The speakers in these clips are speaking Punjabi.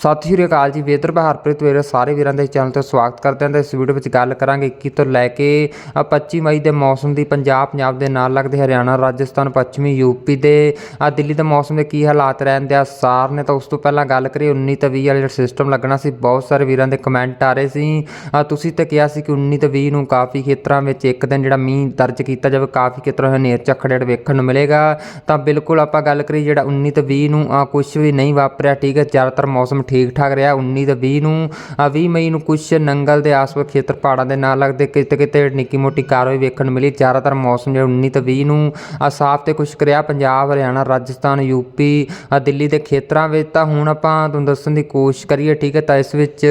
ਸਤਿ ਸ਼੍ਰੀ ਅਕਾਲ ਜੀ ਵੇਦਰ ਬਹਾਰਪ੍ਰੀਤ ਵੀਰੇ ਸਾਰੇ ਵੀਰਾਂ ਦੇ ਚੈਨਲ ਤੇ ਸਵਾਗਤ ਕਰਦੇ ਹਾਂ ਤੇ ਇਸ ਵੀਡੀਓ ਵਿੱਚ ਗੱਲ ਕਰਾਂਗੇ 21 ਤੋਂ ਲੈ ਕੇ ਅ, 25 ਮਈ ਦੇ ਮੌਸਮ ਦੀ ਪੰਜਾਬ ਪੰਜਾਬ ਦੇ ਨਾਲ ਲੱਗਦੇ ਹਰਿਆਣਾ ਰਾਜਸਥਾਨ ਪੱਛਮੀ ਯੂਪੀ ਦੇ ਅ, ਦਿੱਲੀ ਦੇ ਮੌਸਮ ਦੇ ਕੀ ਹਾਲਾਤ ਰਹਿਣ ਦੇ ਆਸਾਰ ਨੇ ਤਾਂ ਉਸ ਤੋਂ ਪਹਿਲਾਂ ਗੱਲ ਕਰੀਏ 19 ਤੇ 20 ਵਾਲਾ ਜਿਹੜਾ ਸਿਸਟਮ ਲੱਗਣਾ ਸੀ ਬਹੁਤ ਸਾਰੇ ਵੀਰਾਂ ਦੇ ਕਮੈਂਟ ਆ ਰਹੇ ਸੀ। ਤੁਸੀਂ ਤਾਂ ਕਿਹਾ ਸੀ ਕਿ 19 ਤੇ 20 ਨੂੰ ਕਾਫੀ ਖੇਤਰਾਂ ਵਿੱਚ ਇੱਕ ਦਿਨ ਜਿਹੜਾ ਮੀਂਹ ਦਰਜ ਕੀਤਾ ਜਾਵੇ ਕਾਫੀ ਖੇਤਰਾਂ ਵਿੱਚ ਹਨੇਰ ਝੱਖੜ ਵੇਖਣ ਨੂੰ ਮਿਲੇਗਾ। ਤਾਂ ਬਿਲਕੁਲ ਆਪਾਂ ਗੱਲ ਕਰੀਏ ਜਿਹੜਾ 19 ਤੇ 20 ਨੂੰ ਕੁਝ ਵੀ ਨਹੀਂ ਵਾਪਰਿਆ ਠੀਕ ਹੈ ਜ਼ਿਆਦਾਤਰ ਮੌਸਮ ਠੀਕ ਠਾਕ ਰਿਹਾ 19 ਤੇ 20 ਨੂੰ ਅ, 20 ਮਈ ਨੂੰ ਕੁਝ ਨੰਗਲ ਦੇ ਆਸ-ਪਾਸ ਖੇਤਰ ਪਹਾੜਾਂ ਦੇ ਨਾਲ ਲੱਗਦੇ ਕਿਤੇ ਕਿਤੇ ਨਿੱਕੀ ਮੋਟੀ ਕਾਰਵਾਈ ਵੇਖਣ ਨੂੰ ਮਿਲੀ। ਜ਼ਿਆਦਾਤਰ ਮੌਸਮ ਜਿਹੜਾ 19 ਤੇ 20 ਨੂੰ ਸਾਫ਼ ਤੇ ਕੁਝ ਕਰਿਆ ਪੰਜਾਬ ਹਰਿਆਣਾ ਰਾਜਸਥਾਨ ਯੂਪੀ ਅ, ਦਿੱਲੀ ਦੇ ਖੇਤਰਾਂ ਵਿੱਚ ਤਾਂ ਹੁਣ ਆਪਾਂ ਤੁਹਾਨੂੰ ਦੱਸਣ ਦੀ ਕੋਸ਼ਿਸ਼ ਕਰੀਏ ਠੀਕ ਹੈ ਤਾਂ ਇਸ ਵਿੱਚ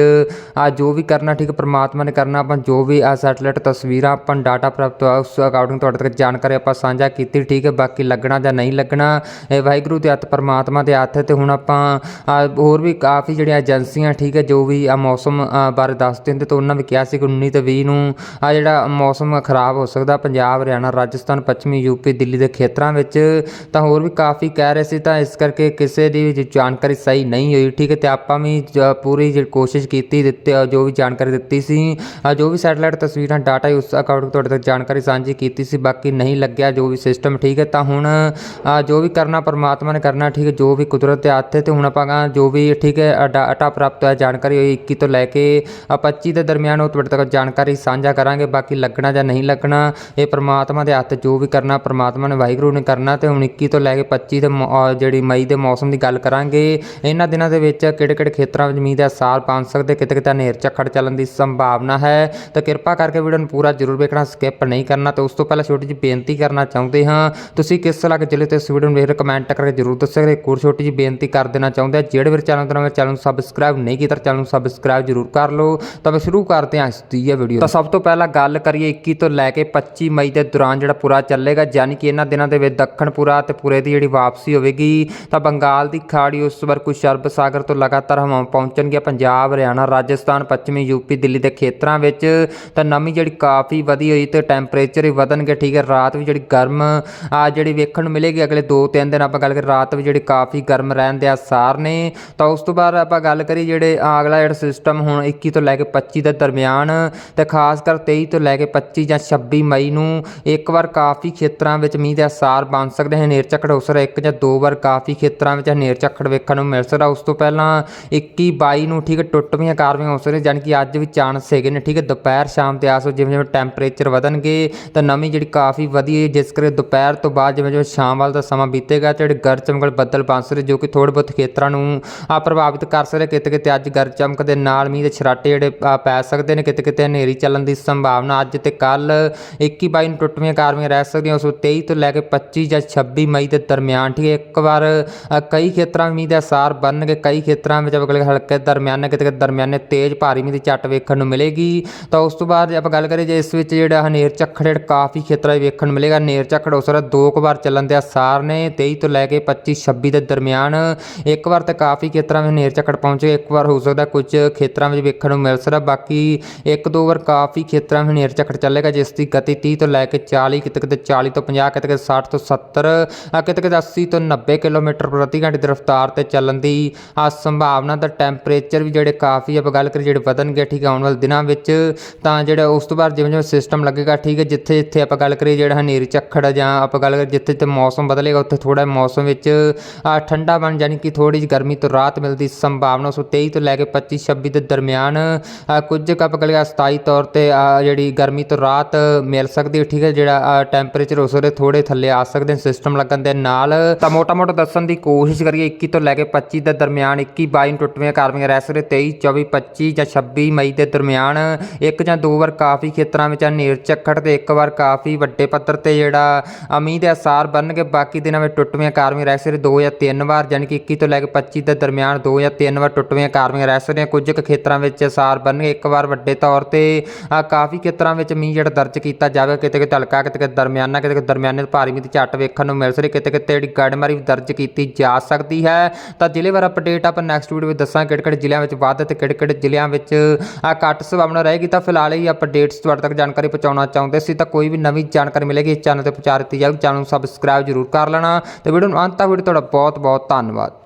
ਆ ਜੋ ਵੀ ਕਰਨਾ ਠੀਕ ਹੈ ਪ੍ਰਮਾਤਮਾ ਨੇ ਕਰਨਾ ਆਪਾਂ ਜੋ ਵੀ ਆ ਸੈਟਲਾਈਟ ਤਸਵੀਰਾਂ ਆਪਾਂ ਡਾਟਾ ਪ੍ਰਾਪਤ ਉਸ ਅਕਾਊਂਟਿੰਗ ਤੁਹਾਡੇ ਤੱਕ ਜਾਣਕਾਰੀ ਆਪਾਂ ਸਾਂਝਾ ਕੀਤੀ ਠੀਕ ਹੈ ਬਾਕੀ ਲੱਗਣਾ ਜਾਂ ਨਹੀਂ ਲੱਗਣਾ ਇਹ ਵਾਹਿਗੁਰੂ ਦੇ ਹੱਥ ਪ੍ਰਮਾਤਮਾ ਦੇ ਹੱਥ ਹੈ ਤੇ ਹੁਣ ਆਪਾਂ ਹੋਰ ਵੀ ਕਾਫੀ ਕਾਫੀ ਜਿਹੜੀਆਂ ਏਜੰਸੀਆਂ, ਠੀਕ ਹੈ, ਜੋ ਵੀ ਆ ਮੌਸਮ ਬਾਰੇ ਦੱਸਦੇ ਹੁੰਦੇ ਤਾਂ ਉਹਨਾਂ ਵੀ ਕਿਹਾ ਸੀ ਕਿ 19 ਤੇ 20 ਨੂੰ ਆ ਜਿਹੜਾ ਮੌਸਮ ਖਰਾਬ ਹੋ ਸਕਦਾ ਪੰਜਾਬ, ਹਰਿਆਣਾ, ਰਾਜਸਥਾਨ, ਪੱਛਮੀ ਯੂਪੀ ਦਿੱਲੀ ਦੇ ਖੇਤਰਾਂ ਵਿੱਚ, ਤਾਂ ਹੋਰ ਵੀ ਕਾਫੀ ਕਹਿ ਰਹੇ ਸੀ, ਤਾਂ ਇਸ ਕਰਕੇ ਕਿਸੇ ਦੀ ਵੀ ਜਾਣਕਾਰੀ ਸਹੀ ਨਹੀਂ ਹੋਈ, ਠੀਕ ਹੈ, ਤੇ ਆਪਾਂ ਵੀ ਜ- ਪੂਰੀ ਜਿਹੜੀ ਕੋਸ਼ਿਸ਼ ਕੀਤੀ, ਦਿੱਤੇ ਜੋ ਵੀ ਜਾਣਕਾਰੀ ਦਿੱਤੀ ਸੀ ਜੋ ਵੀ ਸੈਟਲਾਈਟ ਤਸਵੀਰਾਂ, ਡਾਟਾ ਉਸ ਅਕਾਊਂਟ ਤੁਹਾਡੇ ਤੱਕ ਜਾਣਕਾਰੀ ਸਾਂਝੀ ਕੀਤੀ ਸੀ, ਬਾਕੀ ਨਹੀਂ ਲੱਗਿਆ ਜੋ ਵੀ ਸਿਸਟਮ ਠੀਕ ਹੈ, ਤਾਂ ਹੁਣ ਜੋ ਵੀ ਕਰਨਾ ਪਰਮਾਤਮਾ ਨੇ ਕਰਨਾ, ਠੀਕ ਹੈ, ਜੋ ਵੀ ਕੁਦਰਤ ਦੇ ਹੱਥ ਹੈ, ਤੇ ਹੁਣ ਆਪਾਂ ਜੋ ਵੀ, ਠੀਕ ਹੈ ਡਾਟਾ ਪ੍ਰਾਪਤ ਹੋਇਆ। ਜਾਣਕਾਰੀ ਹੋਈ 21 ਤੋਂ ਲੈ ਕੇ ਅ, 25 ਦੇ ਦਰਮਿਆਨ ਉਹ ਤੁਹਾਡੇ ਤੱਕ ਜਾਣਕਾਰੀ ਸਾਂਝਾ ਕਰਾਂਗੇ। ਬਾਕੀ ਲੱਗਣਾ ਜਾਂ ਨਹੀਂ ਲੱਗਣਾ ਇਹ ਪ੍ਰਮਾਤਮਾ ਦੇ ਹੱਥ ਜੋ ਵੀ ਕਰਨਾ ਪ੍ਰਮਾਤਮਾ ਨੇ ਵਾਹਿਗੁਰੂ ਨੇ ਕਰਨਾ ਤੇ ਹੁਣ 21 ਤੋਂ ਲੈ ਕੇ 25 ਦੇ ਜਿਹੜੀ ਮਈ ਦੇ ਮੌਸਮ ਦੀ ਗੱਲ ਕਰਾਂਗੇ। ਇਹਨਾਂ ਦਿਨਾਂ ਦੇ ਵਿੱਚ ਕਿਹੜੇ ਕਿਹੜੇ ਖੇਤਰਾਂ ਵਿੱਚ ਮੀਂਹ ਦਾ ਅਸਾਰ ਬਣ ਸਕਦੇ ਕਿਤੇ ਕਿਤੇ ਹਨੇਰ ਝੱਖੜ ਚੱਲਣ ਦੀ ਸੰਭਾਵਨਾ ਹੈ। ਤਾਂ ਕਿਰਪਾ ਕਰਕੇ ਵੀਡੀਓ ਨੂੰ ਪੂਰਾ ਜ਼ਰੂਰ ਵੇਖਣਾ ਸਕਿਪ ਨਹੀਂ ਕਰਨਾ। ਤੇ ਉਸ ਤੋਂ ਪਹਿਲਾਂ ਛੋਟੀ ਜਿਹੀ ਬੇਨਤੀ ਕਰਨਾ ਚਾਹੁੰਦੇ ਹਾਂ। ਤੁਸੀਂ ਕਿਸ ਇਲਾਕੇ ਜ਼ਿਲ੍ਹੇ ਤੋਂ ਇਸ ਵੀਡੀਓ ਨੂੰ ਵੇਖ ਰਹੇ ਕਮੈਂਟ ਕਰਕੇ ਜ਼ਰੂਰ ਦੱਸਿਓ ਇੱਕ ਹੋਰ ਛੋਟੀ ਜਿਹੀ ਬੇਨਤੀ ਕਰ ਦੇਣਾ ਚਾਹੁੰਦੇ ਆ ਜਿਹੜੇ ਵੀਰ ਚੈਨਲ ਤੋਂ ਨਵੇਂ ਚੈਨਲ ਨੂੰ ਸਬਸਕ੍ਰਾਈਬ ਨਹੀਂ ਕੀਤਾ ਚੈਨਲ ਨੂੰ ਸਬਸਕ੍ਰਾਈਬ ਜ਼ਰੂਰ ਕਰ ਲਓ। ਤਾਂ ਮੈਂ ਸ਼ੁਰੂ ਕਰਦੇ ਹਾਂ ਇਸ ਦੀ ਇਹ ਵੀਡੀਓ ਤਾਂ ਸਭ ਤੋਂ ਪਹਿਲਾਂ ਗੱਲ ਕਰੀਏ 21 ਤੋਂ ਲੈ ਕੇ 25 ਮਈ ਦੇ ਦੌਰਾਨ ਜਿਹੜਾ ਪੂਰਾ ਚੱਲੇਗਾ, ਯਾਨੀ ਕਿ ਇਹਨਾਂ ਦਿਨਾਂ ਦੇ ਵਿੱਚ ਦੱਖਣ ਪੂਰਾ ਤੇ ਪੂਰੇ ਦੀ ਜਿਹੜੀ ਵਾਪਸੀ ਹੋਵੇਗੀ। ਤਾਂ ਬੰਗਾਲ ਦੀ ਖਾੜੀ ਉਸ ਵਾਰ ਕੁਝ ਅਰਬ ਸਾਗਰ ਤੋਂ ਲਗਾਤਾਰ ਹਵਾਵਾਂ ਪਹੁੰਚਣਗੀਆਂ। ਪੰਜਾਬ, ਹਰਿਆਣਾ, ਰਾਜਸਥਾਨ, ਪੱਛਮੀ, ਯੂਪੀ, ਦਿੱਲੀ ਦੇ ਖੇਤਰਾਂ ਵਿੱਚ ਤਾਂ ਨਮੀ ਜਿਹੜੀ ਕਾਫੀ ਵਧੀ ਹੋਈ ਤੇ ਟੈਂਪਰੇਚਰ ਵੀ ਵਧਣਗੇ, ਠੀਕ ਹੈ। ਰਾਤ ਵੀ ਜਿਹੜੀ ਗਰਮ, ਆ ਜਿਹੜੀ ਵੇਖਣ ਨੂੰ ਮਿਲੇਗੀ ਅਗਲੇ 2-3 ਦਿਨ ਆਪਾਂ ਗੱਲ ਕਰੀਏ, ਰਾਤ ਵੀ ਜਿਹੜੀ ਕਾਫੀ ਗਰਮ ਰਹਿਣ ਦੇ ਆਸਾਰ ਨੇ। ਤਾਂ ਉਸ ਤੋਂ ਬਾਅਦ ਆਪਾਂ ਗੱਲ ਕਰੀਏ ਜਿਹੜੇ ਅਗਲਾ ਜਿਹੜਾ ਸਿਸਟਮ ਹੁਣ 21 ਤੋਂ ਲੈ ਕੇ 25 ਦੇ ਦਰਮਿਆਨ ਤੇ ਖਾਸ ਕਰ 23 ਤੋਂ ਲੈ ਕੇ 25 ਜਾਂ 26 ਮਈ ਨੂੰ ਇੱਕ ਵਾਰ ਕਾਫੀ ਖੇਤਰਾਂ ਵਿੱਚ ਮੀਂਹ ਦੇ ਆਸਾਰ ਬਣ ਸਕਦੇ ਹਨ, ਹਨੇਰ ਝੱਖੜ ਹੋ ਸਕਦਾ, ਇੱਕ ਜਾਂ ਦੋ ਵਾਰ ਕਾਫੀ ਖੇਤਰਾਂ ਵਿੱਚ ਹਨੇਰ ਝੱਖੜ ਵੇਖਣ ਨੂੰ ਮਿਲ ਸਕਦਾ। ਉਸ ਤੋਂ ਪਹਿਲਾਂ 21 22 ਨੂੰ ਠੀਕ ਟੁੱਟਵੀਆਂ ਕਾਰਵਾਈਆਂ ਹੋ ਸਕਦੀਆਂ, ਜਾਣੀ ਕਿ ਅੱਜ ਵੀ ਚਾਂਸ ਹੈਗੇ ਨੇ, ਠੀਕ ਹੈ, ਦੁਪਹਿਰ ਸ਼ਾਮ 'ਤੇ ਆਸ ਜਿਵੇਂ ਜਿਵੇਂ ਟੈਂਪਰੇਚਰ ਵਧਣਗੇ, ਤਾਂ ਨਮੀ ਜਿਹੜੀ ਕਾਫੀ ਵਧੀ ਜਿਸ ਕਰਕੇ ਦੁਪਹਿਰ ਤੋਂ ਬਾਅਦ ਜਿਵੇਂ ਜਿਵੇਂ ਸ਼ਾਮ ਵਾਲ ਦਾ ਸਮਾਂ ਬੀਤੇਗਾ, ਤੇ ਜਿਹੜੇ ਗਰਜ ਚਮਕਲ ਬੱਦਲ ਬਣ ਸਕਦੇ, ਜੋ ਕਿ ਥੋੜ੍ਹੇ ਬਹੁਤ ਖੇਤਰਾਂ ਨੂੰ ਆ ਪ੍ਰਭਾਵਿਤ ਕਰ ਸਕਦੇ ਕਿਤੇ ਕਿਤੇ ਅੱਜ ਗਰਜ ਚਮਕ ਦੇ ਨਾਲ ਮੀਂਹ ਦੇ ਛਰਾਟੇ ਜਿਹੜੇ ਪੈ ਸਕਦੇ ਨੇ, ਕਿਤੇ ਕਿਤੇ ਹਨੇਰੀ ਚੱਲਣ ਦੀ ਸੰਭਾਵਨਾ ਅੱਜ ਤੇ ਕੱਲ 21 22 ਨੂੰ ਟੁੱਟਵੀਆਂ ਕਾਰਵਾਈਆਂ ਰਹਿ ਸਕਦੀਆਂ। ਉਸ 23 ਤੋਂ ਲੈ ਕੇ 25 ਜਾਂ 26 ਮਈ ਦੇ ਦਰਮਿਆਨ, ਠੀਕ ਹੈ, ਇੱਕ ਵਾਰ ਕਈ ਖੇਤਰਾਂ ਵਿੱਚ ਮੀਂਹ ਦੇ ਅਸਾਰ ਬਣਨਗੇ, ਕਈ ਖੇਤਰਾਂ ਵਿੱਚ ਅਗਲੇ ਹਲਕੇ ਦਰਮਿਆਨੇ, ਕਿਤੇ ਕਿਤੇ ਦਰਮਿਆਨੇ ਤੇਜ਼ ਭਾਰੀ ਮੀਂਹ ਦੀ ਝੱਟ ਵੇਖਣ ਨੂੰ ਮਿਲੇਗੀ। ਤਾਂ ਉਸ ਤੋਂ ਬਾਅਦ ਜੇ ਆਪਾਂ ਗੱਲ ਕਰੀਏ, ਜੇ ਇਸ ਵਿੱਚ ਜਿਹੜਾ ਹਨੇਰ ਝੱਖੜ ਜਿਹੜਾ ਕਾਫੀ ਖੇਤਰਾਂ ਵਿੱਚ ਵੇਖਣ ਨੂੰ ਮਿਲੇਗਾ। ਹਨੇਰ ਝੱਖੜ ਉਸ ਤਰ੍ਹਾਂ ਦੋ ਕੁ ਵਾਰ ਚੱਲਣ ਦੇ ਅਸਾਰ ਨੇ 23 ਤੋਂ ਲੈ ਕੇ 25 26 ਦੇ ਦਰਮਿਆਨ। ਇੱਕ ਵਾਰ ਤਾਂ ਕਾਫੀ ਖੇਤਰਾਂ ਵਿੱਚ ਹਨੇਰ ਝੱਖੜ ਪਹੁੰਚੇ। ਇੱਕ ਵਾਰ ਹੋ ਸਕਦਾ ਕੁਝ ਖੇਤਰਾਂ ਵਿੱਚ ਵੇਖਣ ਨੂੰ ਮਿਲ ਸਕਦਾ। ਬਾਕੀ ਇੱਕ ਦੋ ਵਾਰ ਕਾਫੀ ਖੇਤਰਾਂ ਵਿੱਚ ਹਨੇਰ ਝੱਖੜ ਚੱਲੇਗਾ, ਜਿਸ ਦੀ ਗਤੀ 30 ਤੋਂ ਲੈ ਕੇ 40 ਕਿਤੇ ਕਿਤੇ 40 ਤੋਂ 50 ਕਿਤੇ ਕਿਤੇ 60 ਤੋਂ 70 ਕਿਤੇ ਕਿਤੇ 80 ਤੋਂ 90 ਕਿਲੋਮੀਟਰ ਪ੍ਰਤੀ ਘੰਟੇ ਦੀ ਰਫ਼ਤਾਰ ਤੇ ਚੱਲਣ ਦੀ ਆ ਸੰਭਾਵਨਾ ਦਾ ਟੈਂਪਰੇਚਰ ਵੀ ਜਿਹੜੇ ਕਾਫੀ ਆਪਾਂ ਗੱਲ ਕਰੀ ਜਿਹੜੇ ਵਧਣਗੇ ਠੀਕ ਆਉਣ ਵਾਲੇ ਦਿਨਾਂ ਵਿੱਚ, ਤਾਂ ਜਿਹੜਾ ਉਸ ਤੋਂ ਬਾਅਦ ਜਿਵੇਂ ਜਿਵੇਂ ਸਿਸਟਮ ਲੱਗੇਗਾ, ਠੀਕ ਹੈ, ਜਿੱਥੇ ਜਿੱਥੇ ਆਪਾਂ ਗੱਲ ਕਰੀਏ ਜਿਹੜਾ ਹਨੇਰੀ ਝੱਖੜ ਜਾਂ ਆਪਾਂ ਗੱਲ ਕਰੀਏ ਜਿੱਥੇ ਜਿੱਥੇ ਮੌਸਮ ਬਦਲੇਗਾ, ਉੱਥੇ ਥੋੜਾ ਮੌਸਮ ਵਿੱਚ ਠੰਡਾ ਬਣ ਜਾਣੀ ਕਿ ਥੋੜੀ ਜਿਹੀ ਗਰਮੀ ਤੋਂ ਰਾਹਤ ਮਿਲਦੀ। ਸੰਭਾਵਨਾ ਉਸ 23 ਤੋਂ ਲੈ ਕੇ 25 26 ਦੇ ਦਰਮਿਆਨ ਕੁਝ ਕੱਪ ਆਪਾਂ ਗੱਲ ਤੌਰ ਤੇ ਜਿਹੜੀ ਗਰਮੀ ਤੋਂ ਰਾਤ ਮਿਲ ਸਕਦੀ ਹੈ ਠੀਕ ਹੈ ਜਿਹੜਾ ਟੈਂਪਰੇਚਰ ਉਸ ਦੇ ਥੋੜੇ ਥੱਲੇ ਆ ਸਕਦੇ ਨੇ ਸਿਸਟਮ ਲੱਗਣ ਦੇ ਨਾਲ। ਤਾਂ ਮੋਟਾ ਮੋਟਾ ਦੱਸਣ ਦੀ ਕੋਸ਼ਿਸ਼ ਕਰੀਏ 21 ਤੋਂ ਲੈ ਕੇ 25 ਦੇ ਦਰਮਿਆਨ 21 22 ਨੂੰ ਟੁੱਟਵੀਆਂ ਕਾਰਵਾਈਆਂ ਰਹਿ ਸਕਦੇ 23 24 25 ਜਾਂ 26 ਮਈ ਦੇ ਦਰਮਿਆਨ। ਇੱਕ ਜਾਂ ਦੋ ਵਾਰ ਕਾਫੀ ਖੇਤਰਾਂ ਵਿੱਚ ਹਨੇਰ ਝੱਖੜ ਤੇ ਇੱਕ ਵਾਰ ਕਾਫੀ ਵੱਡੇ ਪੱਧਰ ਤੇ ਜਿਹੜਾ ਆ, ਹੈ ਅਸਾਰ ਬਣਨਗੇ ਬਾਕੀ ਦਿਨਾਂ ਵਿੱਚ ਟੁੱਟਵੀਆਂ ਕਾਰਵਾਈਆਂ ਰਹਿ ਸਕਦੇ ਦੋ ਜਾਂ ਤਿੰਨ ਵਾਰ ਯਾਨੀ ਕਿ 21 ਤੋਂ ਲੈ ਕੇ 25 ਦੇ ਦਰਮਿਆਨ ਦੋ ਜਾਂ ਤਿੰਨ ਵਾਰ ਟੁੱਟਵੀਆਂ ਕਾਰਵੀਆਂ ਰਹਿ ਸਕਦੀਆਂ। ਕੁਝ ਕੁ ਖੇਤਰਾਂ ਵਿੱਚ ਸਾਰ ਬਣਨਗੇ। ਇੱਕ ਵਾਰ ਵੱਡੇ ਤੌਰ ਤੇ ਕਾਫੀ ਖੇਤਰਾਂ ਵਿੱਚ ਮੀਂਹ ਜਿਹੜਾ ਦਰਜ ਕੀਤਾ ਜਾਵੇ ਕਿਤੇ ਕਿਤੇ ਹਲਕਾ ਕਿਤੇ ਕਿਤੇ ਦਰਮਿਆਨਾ, ਕਿਤੇ ਕਿਤੇ ਦਰਮਿਆਨੇ ਤੋਂ ਭਾਰੀ ਮੀਂਹ ਦੀ ਝੱਟ ਵੇਖਣ ਨੂੰ ਮਿਲ ਸਕਦੀ ਕਿਤੇ ਕਿਤੇ ਜਿਹੜੀ ਗੜਮਾਰੀ ਵੀ ਦਰਜ ਕੀਤੀ ਜਾ ਸਕਦੀ ਹੈ। ਤਾਂ ਜ਼ਿਲ੍ਹੇਵਾਰ ਅਪਡੇਟ ਆਪਾਂ ਨੈਕਸਟ ਵੀਡੀਓ ਵਿੱਚ ਦੱਸਾਂ ਕਿਹੜੇ ਕਿਹੜੇ ਜ਼ਿਲ੍ਹਿਆਂ ਵਿੱਚ ਵੱਧ ਤੇ ਕਿਹੜੇ ਕਿਹੜੇ ਜ਼ਿਲ੍ਹਿਆਂ ਵਿੱਚ ਘੱਟ ਸੰਭਾਵਨਾ ਰਹੇਗੀ। ਤਾਂ ਫਿਲਹਾਲ ਇਹ ਅਪਡੇਟਸ ਤੁਹਾਡੇ ਤੱਕ ਜਾਣਕਾਰੀ ਪਹੁੰਚਾਉਣਾ ਚਾਹੁੰਦੇ ਸੀ। ਤਾਂ ਕੋਈ ਵੀ ਨਵੀਂ ਜਾਣਕਾਰੀ ਮਿਲੇਗੀ ਇਸ ਚੈਨਲ ਤੇ ਪਹੁੰਚਾ ਦਿੱਤੀ ਜਾਊਗੀ। ਚੈਨਲ ਨੂੰ ਸਬਸਕ੍ਰਾਈਬ ਜ਼ਰੂਰ ਕਰ ਲੈਣਾ। ਤੇ ਵੀਡੀਓ ਨੂੰ ਅੰਤ ਤੱਕ ਵੀਡੀਓ ਤੁਹਾਡਾ ਬਹੁਤ ਬਹੁਤ ਧੰਨਵਾਦ।